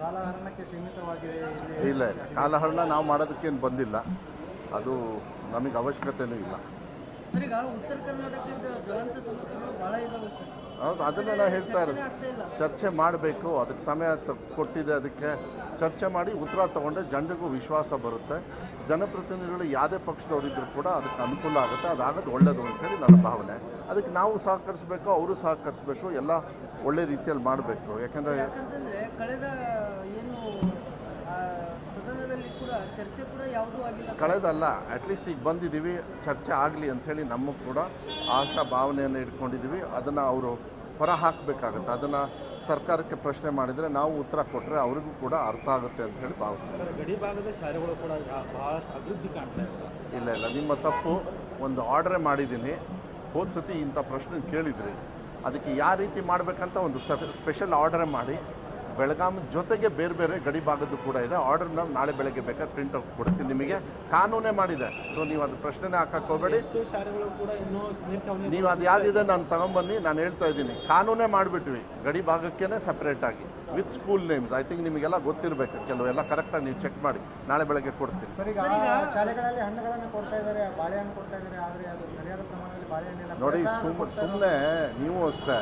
ಕಾಲಹರಣಕ್ಕೆ ಸೀಮಿತವಾಗಿದೆ ಇಲ್ಲ? ಇಲ್ಲ ಕಾಲಹರಣ ನಾವು ಮಾಡೋದಕ್ಕೇನು ಬಂದಿಲ್ಲ. ಅದು ನಮಗೆ ಅವಶ್ಯಕತೆನೂ ಇಲ್ಲ. ಹೌದು ಅದನ್ನೇ ನಾನು ಹೇಳ್ತಾ ಇರೋದು. ಚರ್ಚೆ ಮಾಡಬೇಕು ಅದಕ್ಕೆ ಸಮಯ ಕೊಟ್ಟಿದೆ ಅದಕ್ಕೆ ಚರ್ಚೆ ಮಾಡಿ ಉತ್ತರ ತಗೊಂಡ್ರೆ ಜನರಿಗೂ ವಿಶ್ವಾಸ ಬರುತ್ತೆ. ಜನಪ್ರತಿನಿಧಿಗಳು ಯಾವುದೇ ಪಕ್ಷದವರಿದ್ದರೂ ಕೂಡ ಅದಕ್ಕೆ ಅನುಕೂಲ ಆಗುತ್ತೆ. ಅದಾಗೋದು ಒಳ್ಳೆಯದು ಅಂತೇಳಿ ನನ್ನ ಭಾವನೆ. ಅದಕ್ಕೆ ನಾವು ಸಹಕರಿಸಬೇಕು ಅವರು ಸಹಕರಿಸಬೇಕು ಎಲ್ಲ ಒಳ್ಳೆ ರೀತಿಯಲ್ಲಿ ಮಾಡಬೇಕು. ಯಾಕಂದರೆ ಕಳೆದ ಏನು ಆ, ಸದನದಲ್ಲಿ ಕೂಡ ಚರ್ಚೆ ಕೂಡ ಯಾವುದೂ ಆಗಿಲ್ಲ. ಕಳೆದಲ್ಲ ಅಟ್ಲೀಸ್ಟ್ ಈಗ ಬಂದಿದ್ದೀವಿ ಚರ್ಚೆ ಆಗಲಿ ಅಂಥೇಳಿ ನಮಗೂ ಕೂಡ ಆಶಾ ಭಾವನೆಯನ್ನು ಇಟ್ಕೊಂಡಿದ್ದೀವಿ. ಅದನ್ನು ಅವರು ಹೊರ ಹಾಕಬೇಕಾಗತ್ತೆ ಅದನ್ನು ಸರ್ಕಾರಕ್ಕೆ ಪ್ರಶ್ನೆ ಮಾಡಿದರೆ ನಾವು ಉತ್ತರ ಕೊಟ್ಟರೆ ಅವರಿಗೂ ಕೂಡ ಅರ್ಥ ಆಗುತ್ತೆ ಅಂತ ಹೇಳಿ ಭಾವಿಸ್ತೀವಿ. ಗಡಿ ಭಾಗದ ಶಾಲೆಗಳು ಕೂಡ ಬಹಳಷ್ಟು ಅಭಿವೃದ್ಧಿ ಕಾಣ್ತಾ ಇಲ್ಲ ಇಲ್ಲ. ನಿಮ್ಮ ತಪ್ಪು ಒಂದು ಆರ್ಡ್ರೇ ಮಾಡಿದ್ದೀನಿ. ಹೋದ ಸತಿ ಇಂಥ ಪ್ರಶ್ನೆ ಕೇಳಿದ್ರಿ. ಅದಕ್ಕೆ ಯಾವ ರೀತಿ ಮಾಡಬೇಕಂತ ಒಂದು ಸ್ಪೆಷಲ್ ಆರ್ಡರ್ ಮಾಡಿ ಬೆಳಗಾಂ ಜೊತೆಗೆ ಬೇರೆ ಬೇರೆ ಗಡಿ ಭಾಗದ್ದು ಕೂಡ ಇದೆ. ಆರ್ಡರ್ನ ನಾಳೆ ಬೆಳಗ್ಗೆ ಬೇಕಾದ್ರೆ ಪ್ರಿಂಟ್ ಔಟ್ ಕೊಡ್ತೀನಿ ನಿಮಗೆ. ಕಾನೂನೇ ಮಾಡಿದೆ. ಸೊ ನೀವು ಅದು ಪ್ರಶ್ನೆನೇ ಹಾಕಕ್ಕೆ ಹೋಗಬೇಡಿ. ನೀವು ಅದು ಯಾವ್ದಿದೆ ನಾನು ತಗೊಂಬನ್ನಿ ನಾನು ಹೇಳ್ತಾ ಇದ್ದೀನಿ. ಕಾನೂನೇ ಮಾಡಿಬಿಟ್ವಿ. ಗಡಿ ಭಾಗಕ್ಕೇನೆ ಸಪ್ರೇಟ್ ಆಗಿ. With school names I think ನಿಮಗೆಲ್ಲ ಗೊತ್ತಿರಬೇಕು. ಕೆಲವೆಲ್ಲ ಕರೆಕ್ಟಾಗಿ ನೀವು ಚೆಕ್ ಮಾಡಿ. ನಾಳೆ ಬೆಳಗ್ಗೆ ಕೊಡ್ತೀನಿ. ನೋಡಿ ಸುಮ್ ಸುಮ್ಮನೆ ನೀವು ಅಷ್ಟೇ.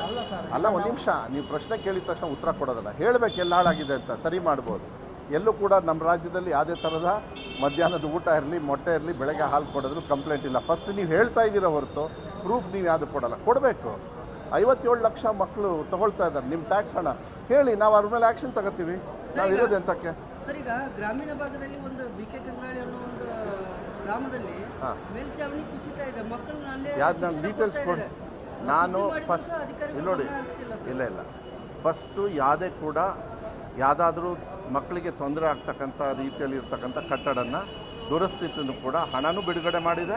ಅಲ್ಲ ಒಂದು ನಿಮಿಷ. ನೀವು ಪ್ರಶ್ನೆ ಕೇಳಿದ ತಕ್ಷಣ ಉತ್ತರ ಕೊಡೋದಲ್ಲ. ಹೇಳಬೇಕು ಎಲ್ಲ ಹಾಳಾಗಿದೆ ಅಂತ. ಸರಿ ಮಾಡ್ಬೋದು. ಎಲ್ಲೂ ಕೂಡ ನಮ್ಮ ರಾಜ್ಯದಲ್ಲಿ ಯಾವುದೇ ಥರದ ಮಧ್ಯಾಹ್ನದ ಊಟ ಇರಲಿ ಮೊಟ್ಟೆ ಇರಲಿ ಬೆಳಗ್ಗೆ ಹಾಲು ಕೊಡೋದ್ರು ಕಂಪ್ಲೇಂಟ್ ಇಲ್ಲ. ಫಸ್ಟ್ ನೀವು ಹೇಳ್ತಾ ಇದ್ದೀರ ಹೊರತು ಪ್ರೂಫ್ ನೀವು ಯಾವುದು ಕೊಡಲ್ಲ. ಕೊಡಬೇಕು. ಐವತ್ತೇಳು ಲಕ್ಷ ಮಕ್ಕಳು ತಗೊಳ್ತಾ ಇದ್ದಾರೆ. ನಿಮ್ಮ ಟ್ಯಾಕ್ಸ್ ಹಣ. ಹೇಳಿ ನಾವು ಅದ್ರ ಮೇಲೆ ಆ್ಯಕ್ಷನ್ ತಗೋತೀವಿ. ನಾವು ಇರೋದು ಎಂತಕ್ಕೆ? ಸರ್ ಈಗ ಗ್ರಾಮೀಣ ಭಾಗದಲ್ಲಿ ಒಂದು ಬಿ ಕೆ ಗ್ರಾಮದಲ್ಲಿ ಹಾಂ. ಮೇಲ್ಚಾವಣಿ ಕುಸಿತ ಇದೆ. ಮಕ್ಕಳನ್ನ ಅಲ್ಲೇ ಯಾವ್ದು ನಾನು ಡೀಟೇಲ್ಸ್ ಕೊಡಿ ನಾನು ಫಸ್ಟ್ ಇಲ್ಲಿ ನೋಡಿ. ಇಲ್ಲ ಇಲ್ಲ. ಫಸ್ಟು ಯಾವುದೇ ಕೂಡ ಯಾವುದಾದ್ರೂ ಮಕ್ಕಳಿಗೆ ತೊಂದರೆ ಆಗ್ತಕ್ಕಂಥ ರೀತಿಯಲ್ಲಿ ಇರ್ತಕ್ಕಂಥ ಕಟ್ಟಡನ ದುರಸ್ಥಿತಿನೂ ಕೂಡ ಹಣನೂ ಬಿಡುಗಡೆ ಮಾಡಿದೆ.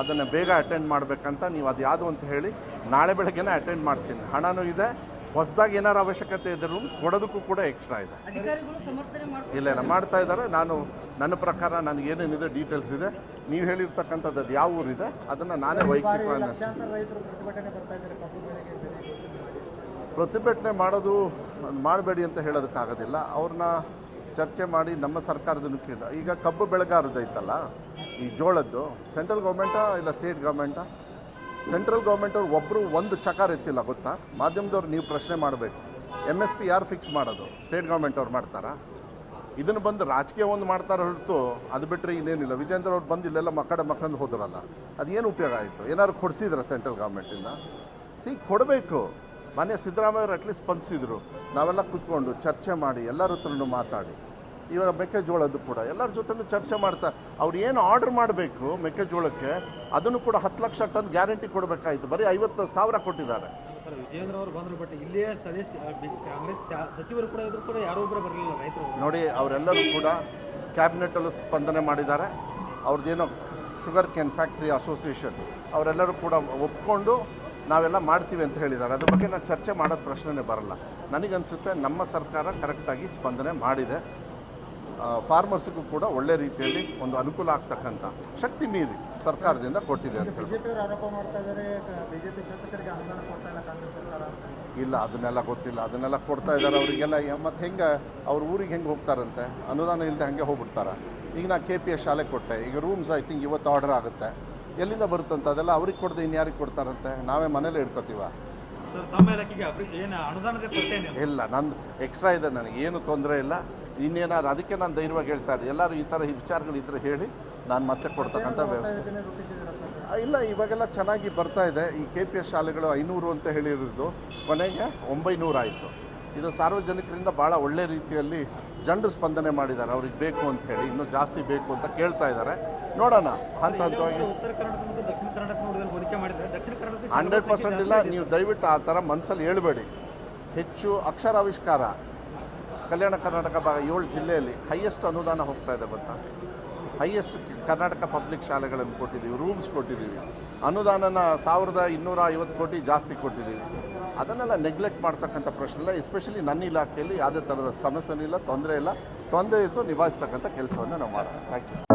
ಅದನ್ನು ಬೇಗ ಅಟೆಂಡ್ ಮಾಡಬೇಕಂತ ನೀವು ಅದು ಯಾವುದು ಅಂತ ಹೇಳಿ ನಾಳೆ ಬೆಳಗ್ಗೆನೇ ಅಟೆಂಡ್ ಮಾಡ್ತೀನಿ. ಹಣನೂ ಇದೆ. ಹೊಸದಾಗಿ ಏನಾರು ಅವಶ್ಯಕತೆ ಇದೆ ರೂಮ್ಸ್ ಕೊಡೋದಕ್ಕೂ ಕೂಡ ಎಕ್ಸ್ಟ್ರಾ ಇದೆ. ಇಲ್ಲ ಇಲ್ಲ ಮಾಡ್ತಾ ಇದ್ದಾರೆ. ನಾನು ನನ್ನ ಪ್ರಕಾರ ನನಗೆ ಏನೇನಿದೆ ಡೀಟೇಲ್ಸ್ ಇದೆ. ನೀವು ಹೇಳಿರ್ತಕ್ಕಂಥದ್ದು ಅದು ಯಾವ ಊರಿದೆ ಅದನ್ನು ನಾನೇ ವೈಯಕ್ತಿಕವಾಗಿ ಇದ್ದಾರೆ. ಪ್ರತಿಭಟನೆ ಮಾಡೋದು ಮಾಡಬೇಡಿ ಅಂತ ಹೇಳೋದಕ್ಕಾಗೋದಿಲ್ಲ. ಅವ್ರನ್ನ ಚರ್ಚೆ ಮಾಡಿ ನಮ್ಮ ಸರ್ಕಾರದನ್ನು ಕೇಳ ಈಗ ಕಬ್ಬು ಬೆಳೆಗಾರದೈತಲ್ಲ ಈ ಜೋಳದ್ದು ಸೆಂಟ್ರಲ್ ಗೌರ್ಮೆಂಟಾ ಇಲ್ಲ ಸ್ಟೇಟ್ ಗೌರ್ಮೆಂಟಾ ಸೆಂಟ್ರಲ್ ಗೌರ್ಮೆಂಟ್ ಅವ್ರು ಒಬ್ಬರು ಒಂದು ಚಕಾರ ಎತ್ತಿಲ್ಲ ಗೊತ್ತಾ? ಮಾಧ್ಯಮದವ್ರು ನೀವು ಪ್ರಶ್ನೆ ಮಾಡಬೇಕು. ಎಂ ಎಸ್ ಪಿ ಯಾರು ಫಿಕ್ಸ್ ಮಾಡೋದು? ಸ್ಟೇಟ್ ಗೌರ್ಮೆಂಟ್ ಅವ್ರು ಮಾಡ್ತಾರಾ? ಇದನ್ನು ಬಂದು ರಾಜಕೀಯ ಒಂದು ಮಾಡ್ತಾರೆ ಹೊರತು ಅದು ಬಿಟ್ಟರೆ ಇನ್ನೇನಿಲ್ಲ. ವಿಜೇಂದ್ರ ಅವ್ರು ಬಂದು ಇಲ್ಲೆಲ್ಲ ಮಕ್ಕಳ ಮಕ್ಕಂದು ಹೋದ್ರಲ್ಲ ಅದೇನು ಉಪಯೋಗ ಆಯಿತು? ಏನಾದ್ರು ಕೊಡಿಸಿದ್ರ ಸೆಂಟ್ರಲ್ ಗೌರ್ಮೆಂಟಿಂದ ಸಿ, ಕೊಡಬೇಕು. ಮಾನ್ಯ ಸಿದ್ದರಾಮಯ್ಯವ್ರು ಅಟ್ಲೀಸ್ಟ್ ಸ್ಪಂದಿಸಿದ್ರು. ನಾವೆಲ್ಲ ಕೂತ್ಕೊಂಡು ಚರ್ಚೆ ಮಾಡಿ ಎಲ್ಲರ ಹತ್ರನೂ ಮಾತಾಡಿ. ಇವಾಗ ಮೆಕ್ಕೆಜೋಳದ್ದು ಕೂಡ. ಎಲ್ಲರ ಜೊತೆನೂ ಚರ್ಚೆ ಮಾಡ್ತಾ ಅವ್ರು ಏನು ಆರ್ಡರ್ ಮಾಡಬೇಕು ಮೆಕ್ಕೆಜೋಳಕ್ಕೆ ಅದನ್ನು ಕೂಡ ಹತ್ತು ಲಕ್ಷ ಟನ್ ಗ್ಯಾರಂಟಿ ಕೊಡಬೇಕಾಯಿತು. ಬರೀ ಐವತ್ತು ಸಾವಿರ ಕೊಟ್ಟಿದ್ದಾರೆ. ನೋಡಿ ಅವರೆಲ್ಲರೂ ಕೂಡ ಕ್ಯಾಬಿನೆಟಲ್ಲೂ ಸ್ಪಂದನೆ ಮಾಡಿದ್ದಾರೆ. ಅವ್ರದ್ದೇನೋ ಶುಗರ್ ಕ್ಯಾನ್ ಫ್ಯಾಕ್ಟ್ರಿ ಅಸೋಸಿಯೇಷನ್ ಅವರೆಲ್ಲರೂ ಕೂಡ ಒಪ್ಕೊಂಡು ನಾವೆಲ್ಲ ಮಾಡ್ತೀವಿ ಅಂತ ಹೇಳಿದ್ದಾರೆ. ಅದ್ರ ಬಗ್ಗೆ ನಾವು ಚರ್ಚೆ ಮಾಡೋದು ಪ್ರಶ್ನೆನೇ ಬರಲ್ಲ. ನನಗನ್ಸುತ್ತೆ ನಮ್ಮ ಸರ್ಕಾರ ಕರೆಕ್ಟಾಗಿ ಸ್ಪಂದನೆ ಮಾಡಿದೆ. ಫಾರ್ಮರ್ಸ್ಗೂ ಕೂಡ ಒಳ್ಳೆ ರೀತಿಯಲ್ಲಿ ಒಂದು ಅನುಕೂಲ ಆಗ್ತಕ್ಕಂಥ ಶಕ್ತಿ ಮೀರಿ ಸರ್ಕಾರದಿಂದ ಕೊಟ್ಟಿದೆ ಅಂತ ಹೇಳಿ ಬಿಜೆಪಿಯವರು ಆರೋಪ ಮಾಡ್ತಾ ಇದ್ದಾರೆ ಬಿಜೆಪಿ ಶಾಸಕರಿಗೆ ಅನುದಾನ ಕೊಡ್ತಾ ಇಲ್ಲ ಅದನ್ನೆಲ್ಲ ಗೊತ್ತಿಲ್ಲ. ಅದನ್ನೆಲ್ಲ ಕೊಡ್ತಾ ಇದ್ದಾರೆ ಅವರಿಗೆಲ್ಲ. ಮತ್ತು ಹೆಂಗೆ ಅವ್ರ ಊರಿಗೆ ಹೆಂಗೆ ಹೋಗ್ತಾರಂತೆ? ಅನುದಾನ ಇಲ್ಲದೆ ಹಂಗೆ ಹೋಗ್ಬಿಡ್ತಾರ? ಈಗ ನಾ ಕೆ ಪಿ ಎಸ್ ಶಾಲೆ ಕೊಟ್ಟೆ. ಈಗ ರೂಮ್ಸ್ ಐ ತಿಂಕ್ ಇವತ್ತು ಆರ್ಡರ್ ಆಗುತ್ತೆ. ಎಲ್ಲಿಂದ ಬರುತ್ತಂತ ಅದೆಲ್ಲ ಅವ್ರಿಗೆ ಕೊಡದೆ ಇನ್ಯಾರಿಗೆ ಕೊಡ್ತಾರಂತೆ? ನಾವೇ ಮನೇಲಿ ಇಡ್ಕೋತೀವ ಸರ್ ತಮ್ಮ ಇಲಾಖೆಗೆ ಏನು ಅನುದಾನದ ಕೊರತೆ ಇಲ್ಲ ನಂದು ಎಕ್ಸ್ಟ್ರಾ ಇದೆ ನನಗೆ. ಏನು ತೊಂದರೆ ಇಲ್ಲ. ಇನ್ನೇನಾದ್ರು ಅದಕ್ಕೆ ನಾನು ಧೈರ್ಯವಾಗಿ ಹೇಳ್ತಾ ಇದ್ದೆ. ಎಲ್ಲರೂ ಈ ಥರ ವಿಚಾರಗಳಿದ್ರೆ ಹೇಳಿ ನಾನು ಮತ್ತೆ ಕೊಡ್ತಕ್ಕಂಥ ವ್ಯವಸ್ಥೆ. ಇಲ್ಲ ಇವಾಗೆಲ್ಲ ಚೆನ್ನಾಗಿ ಬರ್ತಾ ಇದೆ. ಈ ಕೆ ಪಿ ಎಸ್ ಶಾಲೆಗಳು ಐನೂರು ಅಂತ ಹೇಳಿರೋದು. ಕೊನೆಗೆ ಒಂಬೈನೂರು ಆಯಿತು. ಇದು ಸಾರ್ವಜನಿಕರಿಂದ ಭಾಳ ಒಳ್ಳೆ ರೀತಿಯಲ್ಲಿ ಜನರು ಸ್ಪಂದನೆ ಮಾಡಿದ್ದಾರೆ. ಅವ್ರಿಗೆ ಬೇಕು ಅಂತ ಹೇಳಿ ಇನ್ನೂ ಜಾಸ್ತಿ ಬೇಕು ಅಂತ ಕೇಳ್ತಾ ಇದ್ದಾರೆ. ನೋಡೋಣ. ಹಂತ ಹಂತವಾಗಿ ಉತ್ತರ ಕರ್ನಾಟಕ ದಕ್ಷಿಣ ಕರ್ನಾಟಕ ನೋಡಿದಲ್ಲಿ ಹೋಲಿಕೆ ಮಾಡಿದ್ರೆ ದಕ್ಷಿಣ ಕರ್ನಾಟಕ ಹಂಡ್ರೆಡ್ ಪರ್ಸೆಂಟ್ ಇಲ್ಲ ನೀವು ದಯವಿಟ್ಟು ಆ ಥರ ಮನಸ್ಸಲ್ಲಿ ಹೇಳ್ಬೇಡಿ. ಹೆಚ್ಚು ಅಕ್ಷರಾವಿಷ್ಕಾರ. ಕಲ್ಯಾಣ ಕರ್ನಾಟಕ ಭಾಗ ಏಳು ಜಿಲ್ಲೆಯಲ್ಲಿ ಹೈಯೆಸ್ಟ್ ಅನುದಾನ ಹೋಗ್ತಾ ಇದೆ ಗೊತ್ತಾ? ಹೈಯೆಸ್ಟ್ ಕರ್ನಾಟಕ ಪಬ್ಲಿಕ್ ಶಾಲೆಗಳನ್ನು ಕೊಟ್ಟಿದ್ದೀವಿ ರೂಮ್ಸ್ ಕೊಟ್ಟಿದ್ದೀವಿ. ಅನುದಾನನ ಸಾವಿರದ ಇನ್ನೂರ ಐವತ್ತು ಕೋಟಿ ಜಾಸ್ತಿ ಕೊಟ್ಟಿದ್ದೀವಿ. ಅದನ್ನೆಲ್ಲ ನೆಗ್ಲೆಕ್ಟ್ ಮಾಡ್ತಕ್ಕಂಥ ಪ್ರಶ್ನೆ ಇಲ್ಲ ಎಸ್ಪೆಷಲಿ ನನ್ನ ಇಲಾಖೆಯಲ್ಲಿ ಯಾವುದೇ ಥರದ ಸಮಸ್ಯೆನೂ ಇಲ್ಲ, ತೊಂದರೆ ಇಲ್ಲ. ತೊಂದರೆ ಇದ್ದು ನಿಭಾಯಿಸ್ತಕ್ಕಂಥ ಕೆಲಸವನ್ನು ನಾವು ಮಾಡ್ತೀವಿ. Thank you